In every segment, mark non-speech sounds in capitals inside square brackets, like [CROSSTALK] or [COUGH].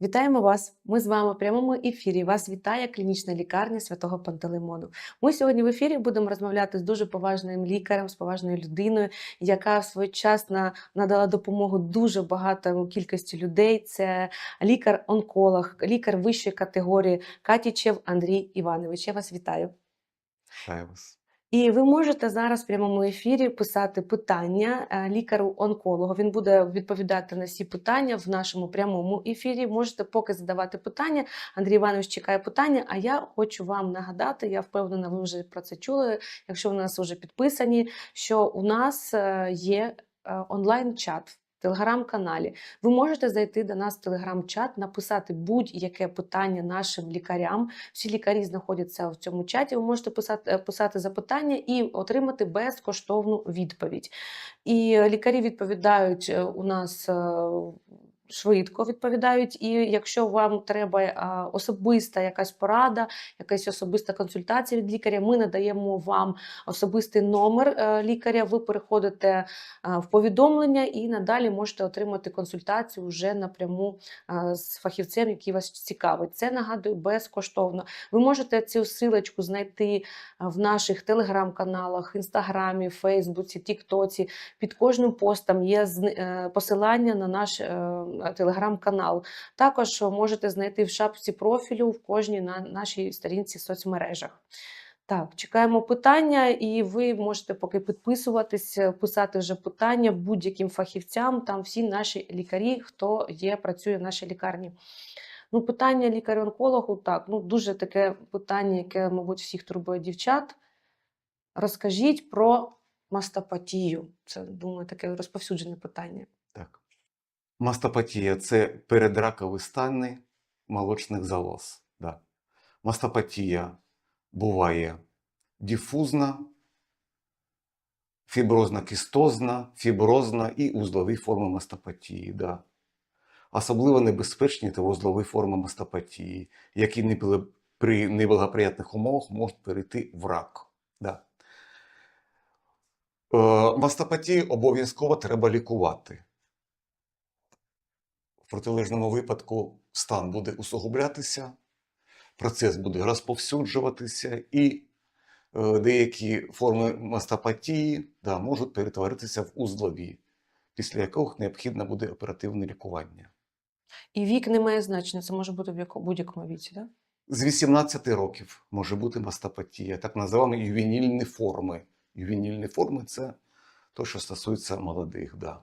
Вітаємо вас! Ми з вами в прямому ефірі. Вас вітає клінічна лікарня святого Пантелеймону. Ми сьогодні в ефірі будемо розмовляти з дуже поважним лікарем, з поважною людиною, яка своєчасно надала допомогу дуже багато кількості людей. Це лікар-онколог, лікар вищої категорії Катічев Андрій Іванович. Я вас вітаю. Вітаю вас. І ви можете зараз в прямому ефірі писати питання е, лікару-онкологу. Він буде відповідати на всі питання в нашому прямому ефірі. Можете поки задавати питання. Андрій Іванович чекає питання. А я хочу вам нагадати, я впевнена, ви вже про це чули. Якщо ви нас вже підписані, що у нас е, є е, онлайн-чат. Телеграм-каналі. Ви можете зайти до нас в телеграм-чат, написати будь-яке питання нашим лікарям. Всі лікарі знаходяться в цьому чаті. Ви можете писати, е, писати запитання і отримати безкоштовну відповідь. І лікарі відповідають е, у нас. Швидко відповідають, і якщо вам треба особиста якась порада, якась особиста консультація від лікаря, ми надаємо вам особистий номер е, лікаря. Ви переходите в повідомлення і надалі можете отримати консультацію вже напряму з фахівцем, який вас цікавить. Це нагадую безкоштовно. Ви можете цю силочку знайти в наших телеграм-каналах, інстаграмі, Фейсбуці, Тіктоці. Під кожним постом є е, посилання на наш е, телеграм-канал. Також можете знайти в шапці профілю в кожній на нашій сторінці соцмережах. Так, чекаємо питання, і ви можете поки підписуватись, е, писати вже питання будь-яким фахівцям. Там всі наші лікарі, хто є, працює в нашій лікарні. Ну, питання лікарю-онкологу, так, ну дуже таке питання, яке, мабуть, всіх турбує дівчат. Розкажіть про мастопатію. Це, думаю, таке розповсюджене питання. Так. Мастопатія це передракові стани молочних залоз. Да. Мастопатія буває дифузна, фіброзно-кістозна, фіброзна і узлові форми мастопатії. Да. Особливо небезпечні та вузлові форми мастопатії, які при неблагоприятних умовах можуть перейти в рак. Да. Е, Мастопатію обов'язково треба лікувати. В протилежному випадку стан буде усугублятися, процес буде розповсюджуватися, і е, деякі форми мастопатії да, можуть перетворитися в узлові, після яких необхідно буде оперативне лікування. І вік не має значення, це може бути в будь-якому віці, так? З 18 років може бути мастопатія, так називаємо ювенільні форми. Ювенільні форми це те, що стосується молодих. Да.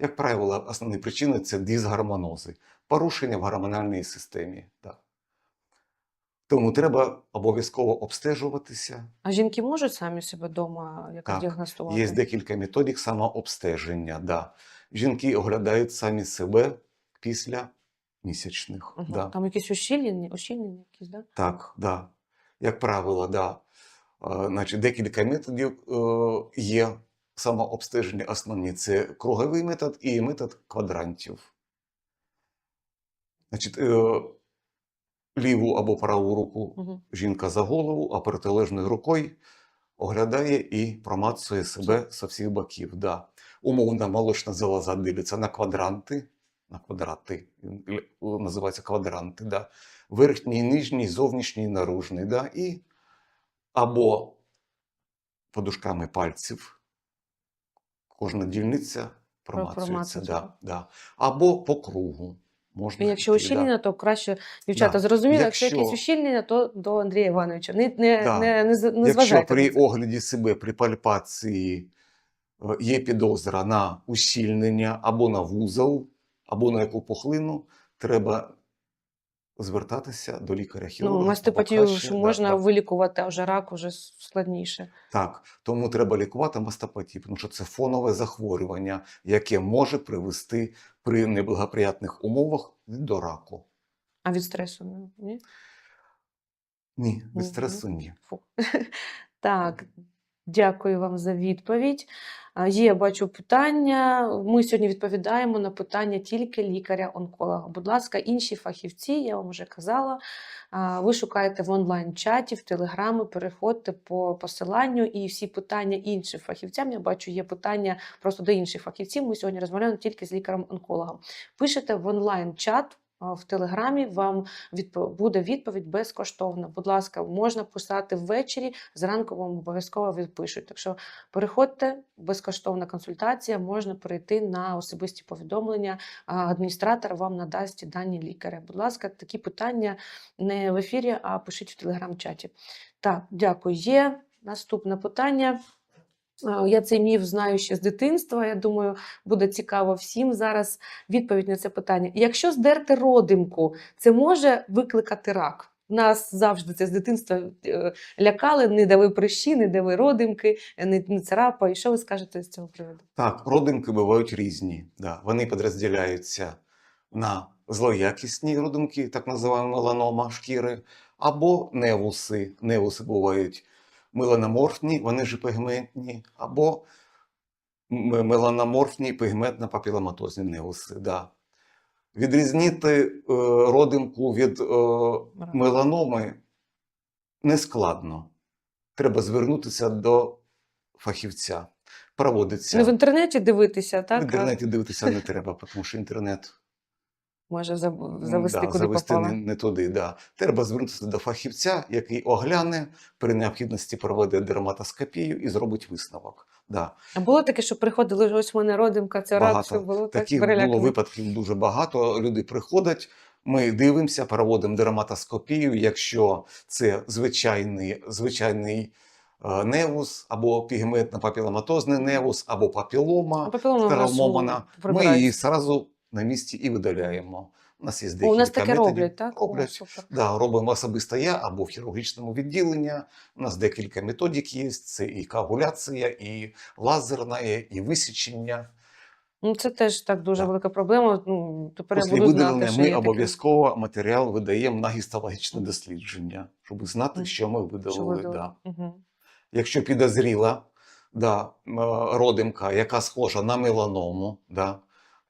Як правило, основні причини це дисгормонози, порушення в гормональній системі. Да. Тому треба обов'язково обстежуватися. А жінки можуть самі себе вдома якось діагностувати? Є декілька методик самообстеження. Да. Жінки оглядають самі себе після місячних. Мгм. Да. Там якісь ущільнення, ущільнення якісь, да? Так, да. Як правило, да. Е, Значить, декілька методів е, є самообстеження основні. Це круговий метод і метод квадрантів. Значить, е, ліву або праву руку Угу. жінка за голову, а протилежною рукою оглядає і промацує себе з всіх боків. Да. Умовна молочна залоза дивиться на квадранти, на квадрати, називається квадранти. Да. Верхній, нижній, зовнішній, наружний. Да. І або подушками пальців кожна дільниця промацується. Да, да. Або по кругу. Можна якщо йти, да. ущільнення, то краще дівчата Да. зрозуміли, якщо... Якщо- якесь ущільнення, то до Андрія Івановича. Не, не, Да. не, не, з- не Якщо при це. огляді себе, при пальпації е, є підозра на ущільнення або на вузол, або на яку пухлину, треба звертатися до лікаря Ну, хірурга. мастопатію або ж можна да, вилікувати, а вже рак вже складніше. Так, тому треба лікувати мастопатію, тому що це фонове захворювання, яке може привести при неблагоприятних умовах до раку. А від стресу ні? ні? Ні, від стресу ні. Фу. [LAUGHS] Так, дякую вам за відповідь. Є, бачу питання. Ми сьогодні відповідаємо на питання тільки лікаря-онколога. Будь ласка, інші фахівці, я вам вже казала. Ви шукаєте в онлайн-чаті, в телеграми, переходьте по посиланню і всі питання іншим фахівцям. Я бачу, є питання просто до інших фахівців. Ми сьогодні розмовляємо тільки з лікарем-онкологом. Пишете в онлайн-чат в Телеграмі вам буде відповідь безкоштовна. Будь ласка, можна писати ввечері, зранку вам обов'язково відпишуть. Так що переходьте, безкоштовна консультація, можна перейти на особисті повідомлення. Адміністратор вам надасть дані лікаря. Будь ласка, такі питання не в ефірі, а пишіть в телеграм-чаті. Так, дякую. Є наступне питання. Я цей міф знаю ще з дитинства. Я думаю, буде цікаво всім зараз відповідь на це питання. Якщо здерти родимку, це може викликати рак? Нас завжди це з дитинства е, лякали, не дави прищі, не дави родимки, не, не царапай. Що ви скажете з цього приводу? Так, родимки бувають різні. Да. Вони підрозділяються на злоякісні родимки, так називаємо меланома шкіри, або невуси. Невуси бувають меланоморфні, вони ж пігментні, або меланоморфні пігментно-папіломатозні невуси. Да. Відрізнити е, родимку від е, меланоми нескладно. Треба звернутися до фахівця. Проводиться. Не в інтернеті дивитися, так? В інтернеті дивитися не треба, тому що інтернет може завести да, куди завести попало. не, не туди. Да. Треба звернутися до фахівця, який огляне, при необхідності проведе дерматоскопію і зробить висновок. Да. А було таке, що приходили, ось у мене родимка, це рак, що було так Таких було випадків дуже багато. Люди приходять, ми дивимося, проводимо дерматоскопію. Якщо це звичайний, звичайний е, невус, або пігментно-папіломатозний невус, або папілома, папілома травмована, ми її зразу на місці і видаляємо. У нас є О, декілька у нас таке роблять, так? О, Роблять. супер. Да, робимо особисто я або в хірургічному відділенні. У нас декілька методик є. Це і коагуляція, і лазерна, і висічення. Ну, це теж так дуже Так. велика проблема. Ну, тепер я буду знати, що ми обов'язково матеріал видаємо на гістологічне дослідження, щоб знати, що ми Що видали. Да. Мгм. Якщо підозріла да, родимка, яка схожа на меланому, да,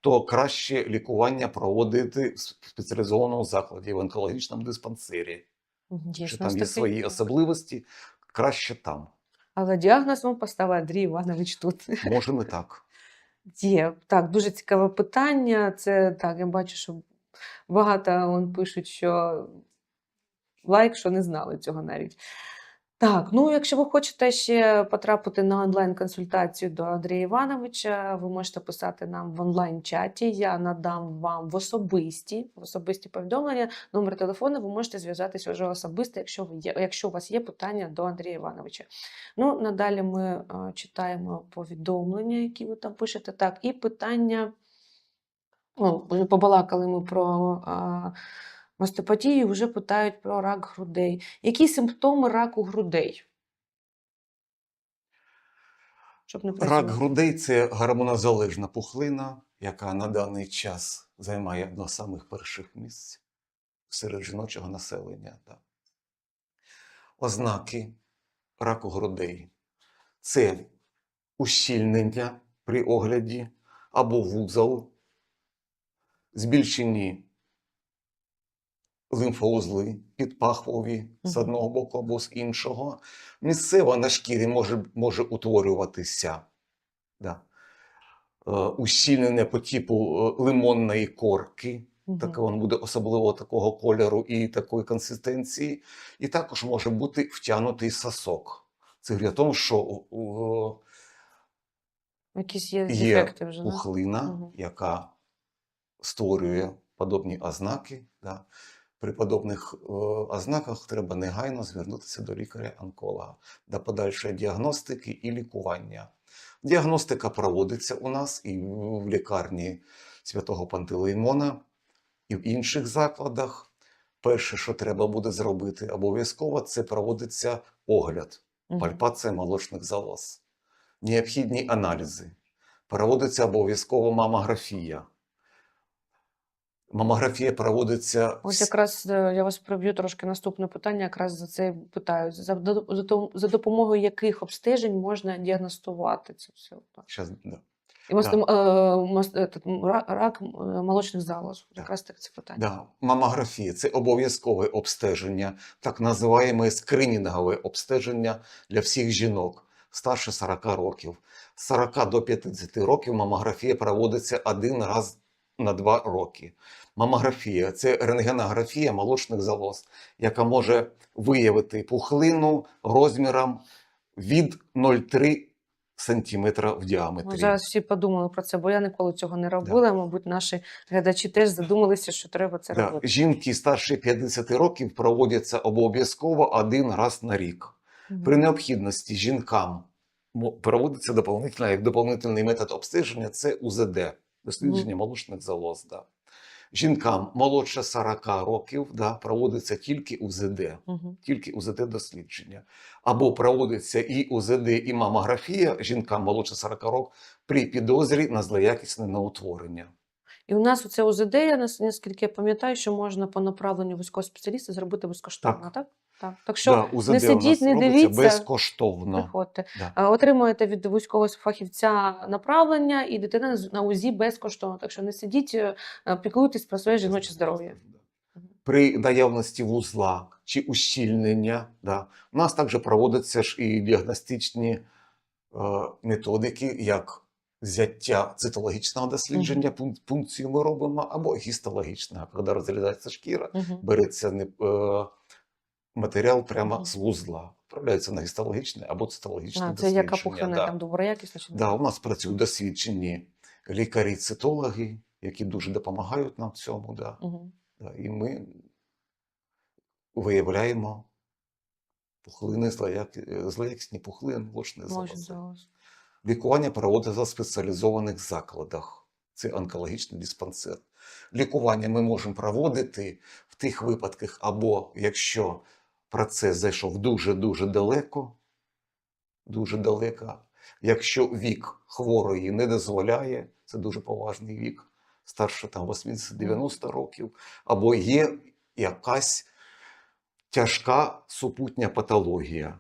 то краще лікування проводити в спеціалізованому закладі, в онкологічному диспансері. Мгм. Що там є свої особливості, краще там. Але діагноз вам поставив Андрій Іванович тут. Можемо і так. Є. Так, дуже цікаве питання. Це так, я бачу, що багато он пишуть, що лайк, що не знали цього навіть. Так, ну якщо ви хочете ще потрапити на онлайн-консультацію до Андрія Івановича, ви можете писати нам в онлайн-чаті. Я надам вам в особисті, в особисті повідомлення, номер телефону, ви можете зв'язатися вже особисто, якщо, ви є, якщо у вас є питання до Андрія Івановича. Ну, надалі ми е, читаємо повідомлення, які ви там пишете. Так, і питання. О, побалакали ми про а, мастопатію, вже питають про рак грудей. Які симптоми раку грудей? Щоб не Рак грудей це гормонозалежна пухлина, яка на даний час займає одне з самих перших місць серед жіночого населення. Да. Ознаки раку грудей це ущільнення при огляді або вузол, збільшені лимфоузли підпахові з одного боку або з іншого. Місцево на шкірі може, може утворюватися да, е, ущільнення по типу е, лимонної корки. Таке воно буде особливо такого кольору і такої консистенції. І також може бути втягнутий сосок. Це говорить о тому, що е, Якісь є є вже. пухлина, Мгм. яка створює подобні ознаки. Да. При подобних е, ознаках треба негайно звернутися до лікаря-онколога для подальшої діагностики і лікування. Діагностика проводиться у нас і в в лікарні святого Пантелеймона, і в інших закладах. Перше, що треба буде зробити обов'язково, це проводиться огляд пальпація молочних залоз, необхідні аналізи, проводиться обов'язково мамографія. Мамографія проводиться Ось якраз е, я вас приб'ю трошки наступне питання, якраз за це питають. За, за, за допомогою яких обстежень можна діагностувати це все? Щас, да. І мас- м, е, рак е, молочних залоз. Якраз так це питання. Да. Мамографія це обов'язкове обстеження, так називаємо скринінгове обстеження для всіх жінок старше 40 років. З 40 до 50 років мамографія проводиться один раз на 2 роки. Мамографія це рентгенографія молочних залоз, яка може виявити пухлину розміром від 0,3 см в діаметрі. Ми зараз всі подумали про це, бо я ніколи цього не робила. Мабуть, наші глядачі теж задумалися, що треба це Да. робити. Жінки старше 50 років проводяться обов'язково один раз на рік. Мгм. При необхідності жінкам проводиться як доповнительний метод обстеження це УЗД, дослідження молочних залоз. Да. Жінкам молодше 40 років да, проводиться тільки УЗД, Мгм. тільки УЗД дослідження. Або проводиться і УЗД, і мамографія жінкам молодше 40 років при підозрі на злоякісне неутворення. І у нас оце УЗД, я наскільки я пам'ятаю, що можна по направленню вузького спеціаліста зробити безкоштовно, так? Так. Так. Так що да, УЗД не сидіть, не дивіться. безкоштовно. приходьте. Да. Отримуєте від вузького фахівця направлення, і дитина на УЗІ безкоштовно. Так що не сидіть, е, е, піклуйтесь про своє жіноче здоров'я. При наявності вузла чи ущільнення, да, у нас також проводяться ж і діагностичні е, методики, як взяття цитологічного дослідження, пунк- пункцію ми робимо, або гістологічного, коли розглядається шкіра, Мгм. береться не, е, матеріал прямо з вузла, відправляється на гістологічне або цитологічне А, це яка пухлина да. там доброякісна чи? Да, у нас працюють досвідчені лікарі-цитологи, які дуже допомагають нам в цьому. Да. Мгм. Да, і ми виявляємо пухлини, злоякі- злоякісні пухлини, Може, залози. Лікування проводиться в спеціалізованих закладах. Це онкологічний диспансер. Лікування ми можемо проводити в тих випадках, або якщо процес зайшов дуже-дуже далеко, дуже далеко, якщо вік хворої не дозволяє, це дуже поважний вік, старше там 80-90 років, або є якась тяжка супутня патологія.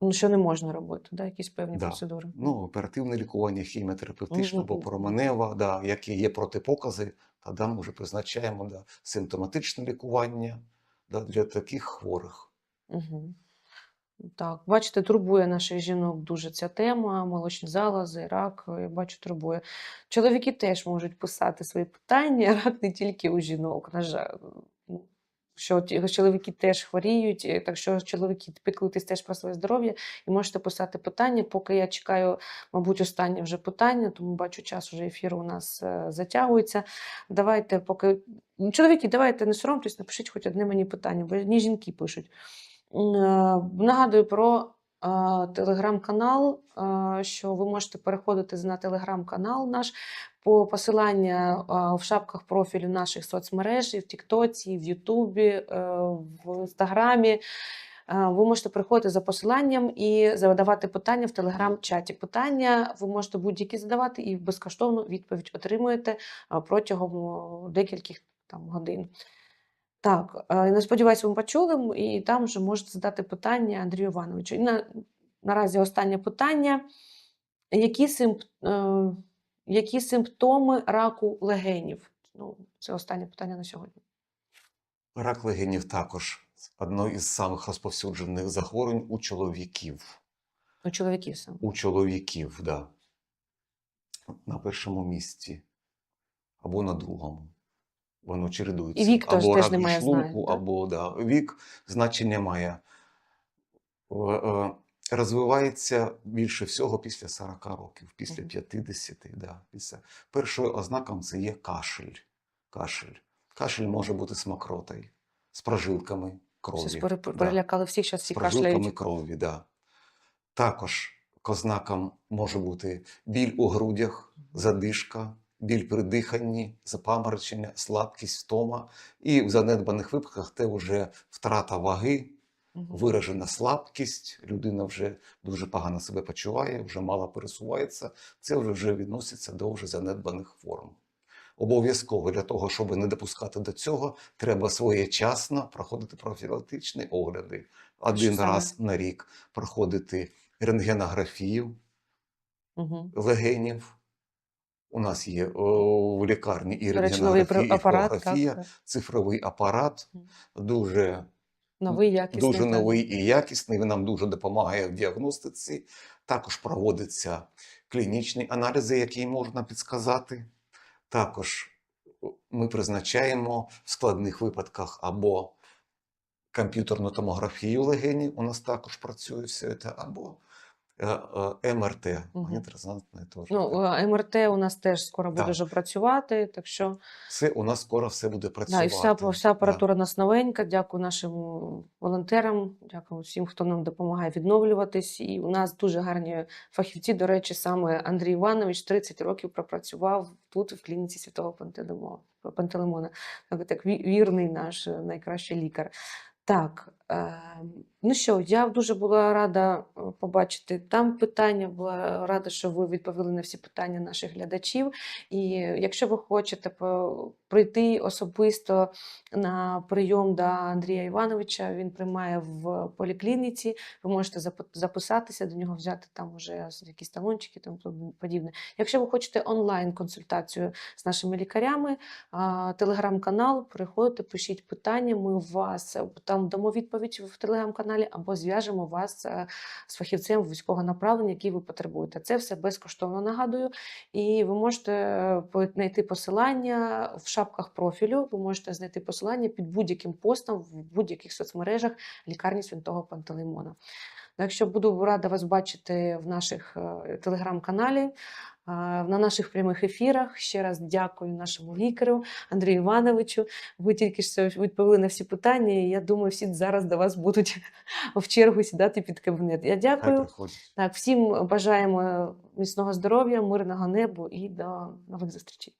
Ну, що не можна робити, да? якісь певні Да. процедури. Ну, оперативне лікування, хіміотерапевтичне або променева, да, які є протипокази, тоді ми вже призначаємо да, симптоматичне лікування для таких хворих. Угу. Так, бачите, турбує наших жінок дуже ця тема, молочні залози, рак, я бачу, турбує. Чоловіки теж можуть писати свої питання, рак не тільки у жінок, на жаль. Що чоловіки теж хворіють, так що чоловіки піклуйтесь теж про своє здоров'я і можете писати питання. Поки я чекаю, мабуть, останнє вже питання, тому бачу, час уже ефіру у нас е, затягується. Давайте, поки Ну, чоловіки, давайте не соромтесь, напишіть хоч одне мені питання, бо ні жінки пишуть. Е, Нагадую про е, телеграм-канал, що ви можете переходити на телеграм-канал наш по посилання в шапках профілю наших соцмереж, в Тіктоці, в Ютубі, е, в Інстаграмі. Е, Ви можете приходити за посиланням і задавати питання в телеграм-чаті. Питання ви можете будь-які задавати, і безкоштовну відповідь отримуєте протягом декількох там годин. Так, е, не сподіваюся, ви почули, і там вже можете задати питання Андрію Івановичу. І на, наразі останнє питання. Які, симп, е, які симптоми раку легенів? Ну, це останнє питання на сьогодні. Рак легенів також одно із самих розповсюджених захворювань у чоловіків. У чоловіків саме. У чоловіків, да. На першому місці або на другому. Воно чередується. І вік або теж рак не шлунку, або да. вік значення має. Розвивається більше всього після 40 років, після 50. Да, після. Першою ознаком це є кашель. Кашель. Кашель може бути з мокротою, з прожилками крові. Щось пере- да перелякали всіх, зараз з прожилками крові. Да. Також ознаком може бути біль у грудях, задишка, біль при диханні, запаморочення, слабкість, втома. І в занедбаних випадках це вже втрата ваги, виражена слабкість, людина вже дуже погано себе почуває, вже мало пересувається. Це вже, вже відноситься до вже занедбаних форм. Обов'язково для того, щоб не допускати до цього, треба своєчасно проходити профілактичні огляди. Один саме? раз на рік проходити рентгенографію Мгм. легенів. У нас є в лікарні і рентгенографія, і так. цифровий апарат, дуже Новий якісний. дуже новий і якісний. Він нам дуже допомагає в діагностиці. Також проводяться клінічні аналізи, які можна підсказати. Також ми призначаємо в складних випадках або комп'ютерну томографію легені, у нас також працює все це, або е, е, МРТ, магнітно-резонансне теж. Ну, е, МРТ у нас теж скоро буде вже працювати, так що Все у нас скоро все буде да, працювати. і вся, вся апаратура у нас новенька. Дякую нашим волонтерам, дякую всім, хто нам допомагає відновлюватись. І у нас дуже гарні фахівці. До речі, саме Андрій Іванович 30 років пропрацював тут, в клініці святого Пантелеймона. Пантелеймона. Так, так вірний наш е, найкращий лікар. Так, е, ну що, я дуже була рада е, побачити там питання, була рада, що ви відповіли на всі питання наших глядачів. І якщо ви хочете прийти особисто на прийом до Андрія Івановича, він приймає в поліклініці, ви можете записатися до нього, взяти там уже якісь талончики тому подібне. Якщо ви хочете онлайн-консультацію з нашими лікарями, телеграм-канал, приходьте, пишіть питання, ми вас там дамо відповідь в телеграм-каналі або зв'яжемо вас е, з фахівцем вузького направлення, який ви потребуєте. Це все безкоштовно нагадую. І ви можете е, знайти посилання в шапках профілю. Ви можете знайти посилання під будь-яким постом в будь-яких соцмережах лікарні Святого Пантелеймона. Так що буду рада вас бачити в наших е, телеграм-каналі, е, на наших прямих ефірах. Ще раз дякую нашому лікарю Андрію Івановичу. Ви тільки що відповіли на всі питання. і Я думаю, всі зараз до вас будуть [LAUGHS] в чергу сідати під кабінет. Я дякую. Так, всім бажаємо міцного здоров'я, мирного небу і до нових зустрічей.